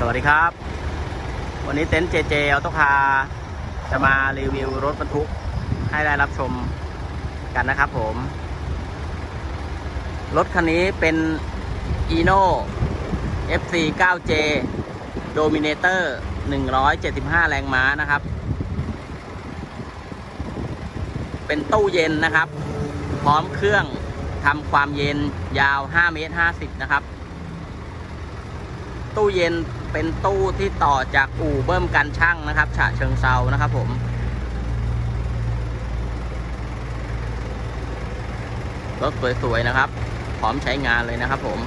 สวัสดีครับ วันนี้เต็นท์เจเจออโตคาจะมารีวิวรถบรรทุกให้ได้รับชมกันนะครับผม รถคันนี้เป็น Eno FC 9J Dominator 175 แรงม้านะครับ เป็นตู้เย็นนะครับ พร้อมเครื่องทำความเย็นยาว 5 เมตร 50 นะครับ ตู้เย็น เป็นตู้ที่ต่อจากอู่เบิ้มกันช่างนะครับฉะเชิงเซานะครับผมรถสวยๆนะครับ พร้อมใช้งานเลยนะครับผม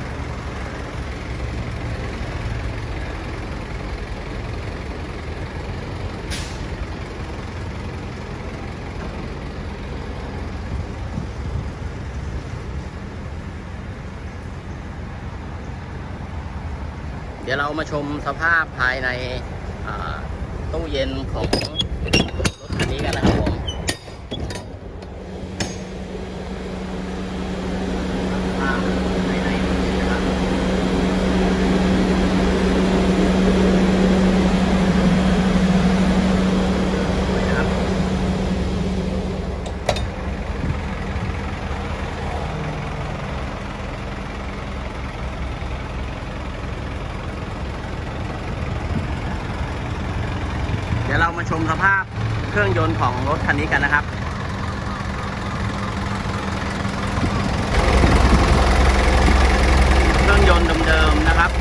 เดี๋ยวเรามาชมสภาพภายในตู้เย็นของรถคันนี้กันนะครับผมภาพภายในตู้เย็นนะครับสวยนะครับ เดี๋ยวเรา มาชมสภาพเครื่องยนต์ของรถคันนี้กันนะครับ เครื่องยนต์เดิมๆนะครับ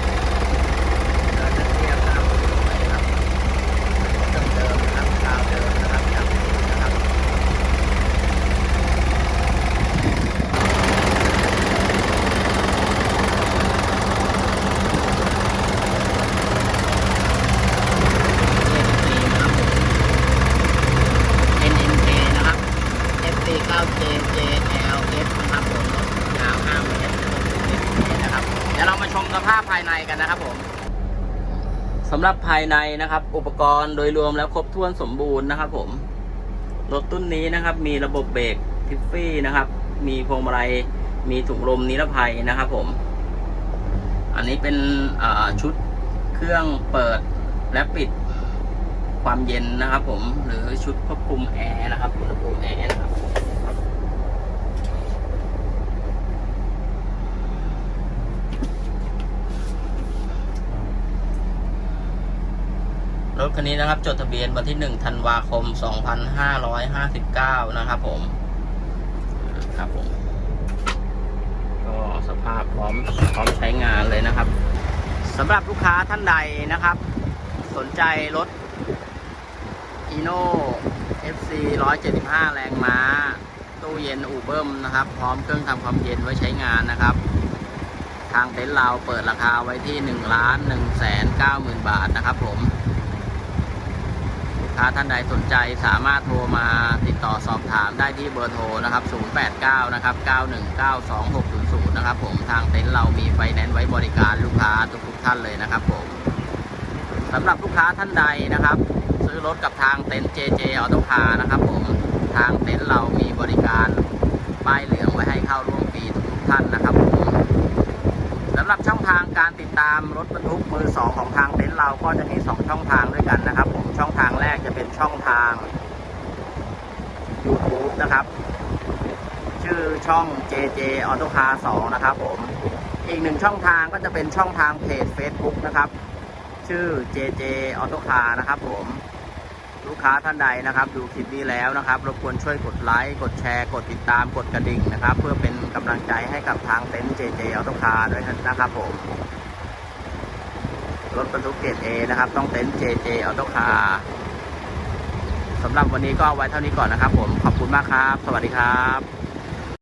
เราจะเทียบนะครับนะครับเดิมๆนะครับกาวเดิมนะครับอย่างนี้นะครับ NNK นะครับ FT 9 J JL F นะครับผมยาว5เมตรนะครับ เรามาชมสภาพภายในกันนะครับผมสำหรับภายในนะครับ อุปกรณ์โดยรวมแล้วครบถ้วนสมบูรณ์นะครับผมรถตุ้นนี้นะครับ มีระบบเบรกทิฟฟี่นะครับ มีพวงมาลัยมีถุงลมนิรภัยนะครับผม อันนี้เป็นชุดเครื่องเปิดและปิดความเย็นนะครับผมหรือชุดควบคุมแอร์นะครับอุณหภูมิแอร์นะครับ รถคันนี้นะครับ จดทะเบียนวันที่ 1 ธันวาคม 2559 นะครับผมครับผม ก็สภาพพร้อมพร้อมใช้งานเลยนะครับสำหรับลูกค้าท่านใดนะครับ สนใจรถอีโน่ FC 175 แรงม้า ตู้เย็นอูเบิมนะครับ พร้อมเครื่องทำความเย็นไว้ใช้งานนะครับ ทางเต็นท์เราเปิดราคาไว้ที่1ล้าน1แสน9หมื่นบาทนะครับผม ค้าท่านใดสนใจสามารถโทรมาติดต่อสอบถามได้ที่เบอร์โทรนะครับ 089 นะครับ 9192600 นะครับผมทางเต็นท์เรามีไฟแนนซ์ไว้บริการลูกค้าทุกๆท่านเลยนะครับผมสำหรับลูกค้าท่านใดนะครับ ซื้อรถกับทางเต็นท์ JJ Auto Car นะครับผมทางเต็นท์เรามีบริการป้ายเหลืองไว้ให้เข้าร่วมฟรีทุกท่านนะครับผมสำหรับช่องทางการติดตามรถบรรทุกมือสองของทางเต็นท์เราก็จะมี 2 ช่องทางด้วยกันนะครับ ผมช่องทาง แรกจะเป็นช่องทาง YouTube นะครับ ชื่อช่อง JJ Auto Car 2 นะครับผม อีกหนึ่งช่องทางก็จะเป็นช่องทางเพจ Facebook นะครับ ชื่อ JJ Auto Car นะครับผม ลูกค้าท่านใดนะครับ ดูคลิปนี้แล้วนะครับ รบกวนช่วยกดไลค์ กดแชร์ กดติดตาม กดกระดิ่งนะครับ เพื่อเป็นกำลังใจให้กับทางเต็นท์ JJ Auto Car ด้วยนะครับผมรถบรรทุกเกรด A นะครับ ต้องเต็นท์ JJ Auto Car สำหรับวันนี้ก็ไว้เท่านี้ก่อนนะครับ ผมขอบคุณมากครับ สวัสดีครับ